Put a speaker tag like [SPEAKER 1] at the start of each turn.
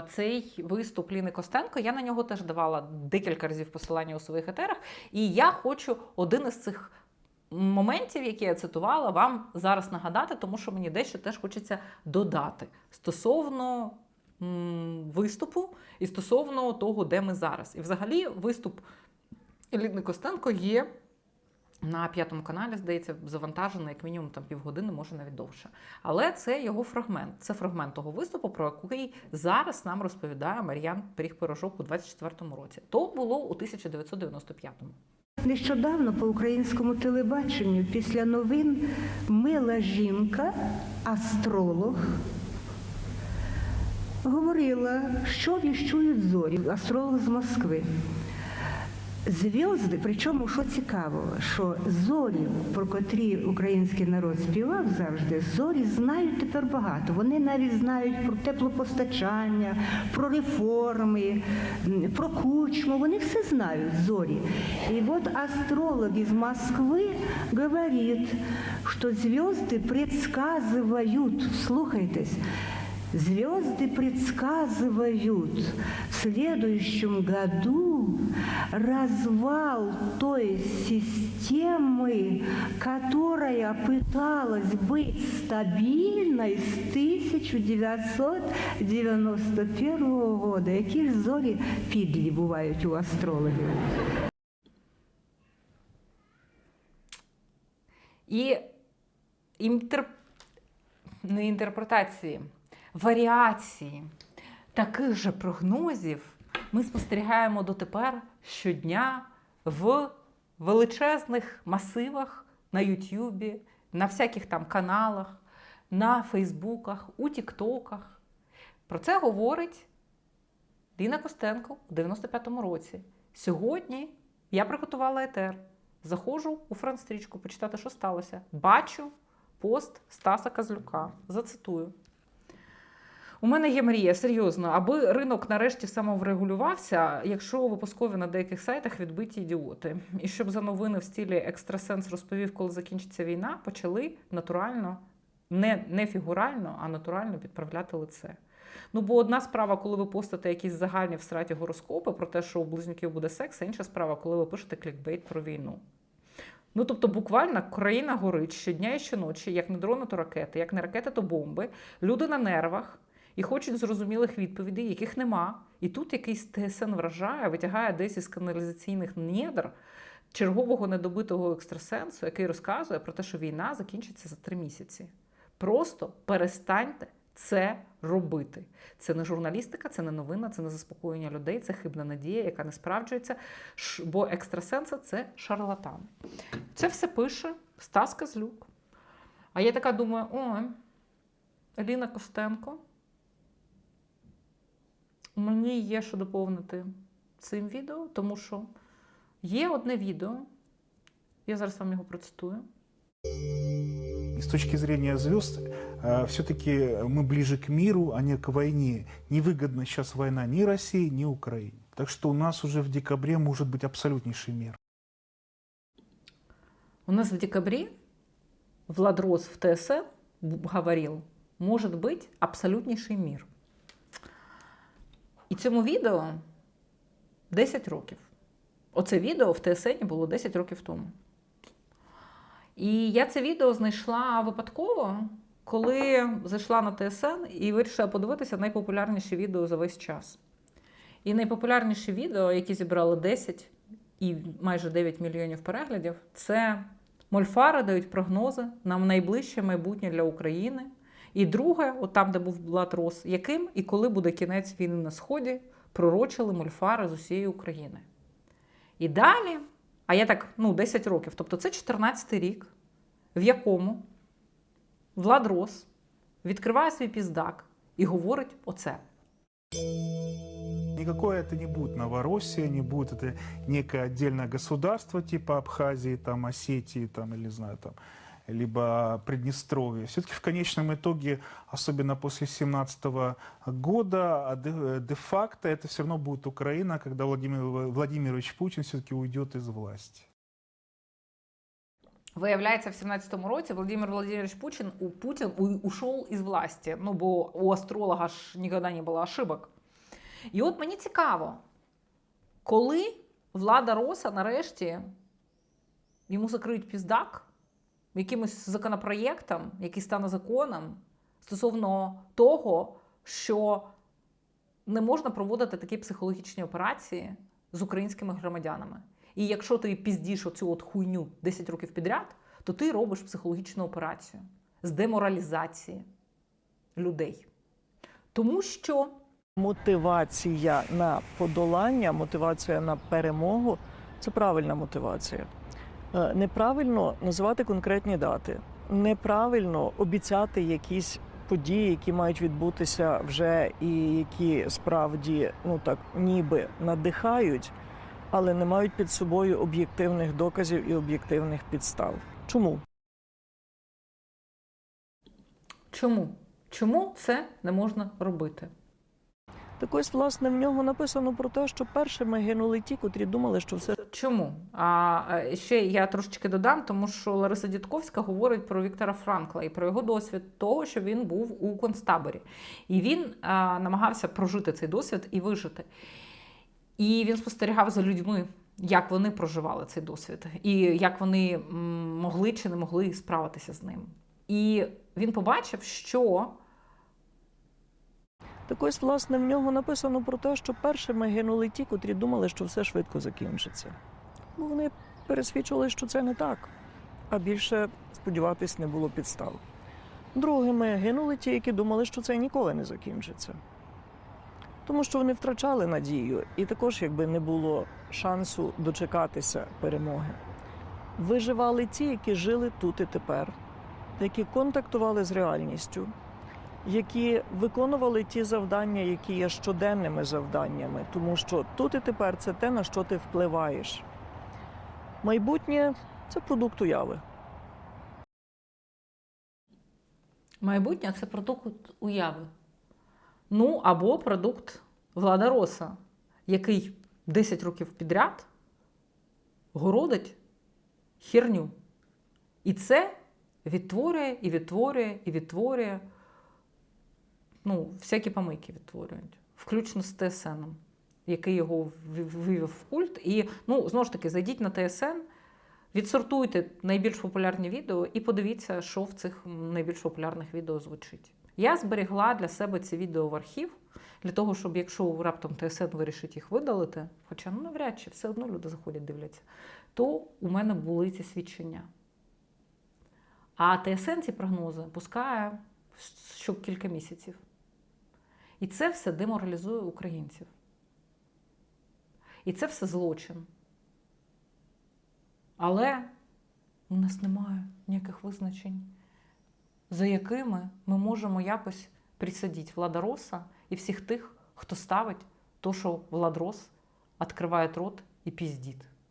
[SPEAKER 1] Цей виступ Ліни Костенко, я на нього теж давала декілька разів посилання у своїх етерах. І я хочу один із цих моментів, які я цитувала, вам зараз нагадати, тому що мені дещо теж хочеться додати стосовно м, виступу і стосовно того, де ми зараз. І взагалі виступ Ліни Костенко є на п'ятому каналі, здається, завантажено як мінімум там півгодини, може навіть довше. Але це його фрагмент. Це фрагмент того виступу, про який зараз нам розповідає Мар'ян Пиріг Пирожок у 24-му році. То було у 1995-му.
[SPEAKER 2] Нещодавно по українському телебаченню після новин мила жінка, астролог, говорила, що віщують зорі, астролог з Москви. Зв'язки, причому що цікаво, що зорі, про котрі український народ співав завжди, зорі знають тепер багато. Вони навіть знають про теплопостачання, про реформи, м, про кучму. Вони все знають зорі. И вот астролог из Москвы говорит, что звезды предсказывают, слухайтесь, Звезды предсказывают в следующем году развал той системы, которая пыталась быть стабильной с 1991 года. Які ж зорі підлі бувають у астрологів?
[SPEAKER 1] І інтер... не інтерпретації, варіації таких же прогнозів ми спостерігаємо дотепер щодня в величезних масивах на Ютубі, на всяких там каналах, на Фейсбуках, у Тіктоках. Про це говорить Ліна Костенко у 95-му році. Сьогодні я приготувала етер. Заходжу у франстрічку почитати, що сталося. Бачу пост Стаса Казлюка. Зацитую. У мене є мрія, серйозно, аби ринок нарешті самоврегулювався, якщо випускові на деяких сайтах відбиті ідіоти. І щоб за новини в стилі екстрасенс розповів, коли закінчиться війна, почали натурально, не, не фігурально, а натурально підправляти лице. Ну, бо одна справа, коли ви постите якісь загальні в сраті гороскопи про те, що у близнюків буде секс, а інша справа, коли ви пишете клікбейт про війну. Ну, тобто, буквально країна горить щодня і щоночі, як не дрони, то ракети, як не ракети, то бомби. Люди на нервах і хочуть зрозумілих відповідей, яких нема. І тут якийсь ТСН вражає, витягає десь із каналізаційних недр чергового недобитого екстрасенсу, який розказує про те, що війна закінчиться за три місяці. Просто перестаньте це робити. Це не журналістика, це не новина, це не заспокоєння людей, це хибна надія, яка не справджується. Бо екстрасенси це шарлатани. Це все пише Стас Казлюк. А я така думаю: ой, Еліна Костенко. Мені є що доповнити цим відео, тому що є одне відео. Я зараз вам його процитую.
[SPEAKER 3] И с точки зрения звезд, все-таки мы ближе к миру, а не к войне. Невыгодна сейчас война ни России, ни Украине. Так что у нас уже в декабре может быть абсолютнейший мир.
[SPEAKER 1] У нас в декабре Влад Рос в ТСН говорил, может быть абсолютнейший мир. І цьому відео 10 років. Оце відео в ТСН було 10 років тому. І я це відео знайшла випадково, коли зайшла на ТСН і вирішила подивитися найпопулярніші відео за весь час. І найпопулярніші відео, які зібрали 10 і майже 9 мільйонів переглядів, це Мольфари дають прогнози на найближче майбутнє для України. І друге, от там, де був Влад Рос, яким і коли буде кінець війни на Сході, пророчили мольфари з усієї України. І далі, а я так, ну, 10 років, тобто це 14-й рік, в якому Влад Рос відкриває свій піздак і говорить оце.
[SPEAKER 3] Никакое это не будет Новороссия, не будет это некое отдельное государство типа Абхазии, там, Осетии, там, или, не знаю, там, либо Приднестровья. Все-таки в конечном итоге, особенно после 17 года, де-факто это все равно будет Украина, когда Владимир Владимирович Путин все-таки уйдет из власти.
[SPEAKER 1] Виявляється, в 17-му році Владимир Владимирович Путін, у Путін ушов із власті. Ну, бо у астролога ж ніколи не було ошибок. І от мені цікаво, коли влада Роса нарешті йому закриють піздак якимось законопроєктом, який стане законом, стосовно того, що не можна проводити такі психологічні операції з українськими громадянами. І якщо ти піздіш оцю от хуйню 10 років підряд, то ти робиш психологічну операцію з деморалізації людей. Тому що
[SPEAKER 4] мотивація на подолання, мотивація на перемогу це правильна мотивація. Е, Неправильно називати конкретні дати, неправильно обіцяти якісь події, які мають відбутися вже і які справді ну так ніби надихають, але не мають під собою об'єктивних доказів і об'єктивних підстав. Чому?
[SPEAKER 1] чому? Чому це не можна робити?
[SPEAKER 4] Так ось, власне, в нього написано про те, що першими гинули ті, котрі думали, що все
[SPEAKER 1] Чому? А е, ще я трошечки додам, тому що Лариса Дідковська говорить про Віктора Франкла і про його досвід того, що він був у концтаборі. І він а, намагався прожити цей досвід і вижити. І він спостерігав за людьми, як вони проживали цей досвід, і як вони могли чи не могли справитися з ним. І він побачив, що
[SPEAKER 4] Так ось, власне, в нього написано про те, що першими гинули ті, котрі думали, що все швидко закінчиться. Ну, вони пересвідчили, що це не так, а більше сподіватись не було підстав. Другими гинули ті, які думали, що це ніколи не закінчиться. Тому що вони втрачали надію, і також, якби не було шансу дочекатися перемоги. Виживали ті, які жили тут і тепер, які контактували з реальністю, які виконували ті завдання, які є щоденними завданнями, тому що тут і тепер це те, на що ти впливаєш. Майбутнє це продукт уяви.
[SPEAKER 1] майбутнє це продукт уяви. Ну, або продукт Влада Роса, який 10 років підряд городить херню. І це відтворює і відтворює і відтворює. Ну, всякі помийки відтворюють, включно з ТСН, який його вивів в культ. І ну, знову ж таки, зайдіть на ТСН, відсортуйте найбільш популярні відео і подивіться, що в цих найбільш популярних відео звучить. Я зберігла для себе ці відео в архів, для того, щоб якщо раптом ТСН вирішить їх видалити, хоча ну навряд чи все одно люди заходять, дивляться, то у мене були ці свідчення. А ТСН ці прогнози пускає що кілька місяців. І це все деморалізує українців. І це все злочин. Але у нас немає ніяких визначень, за якими ми можемо якось присадити Влада Роса і всіх тих, хто ставить то, що Влад Рос відкриває рот і піздить.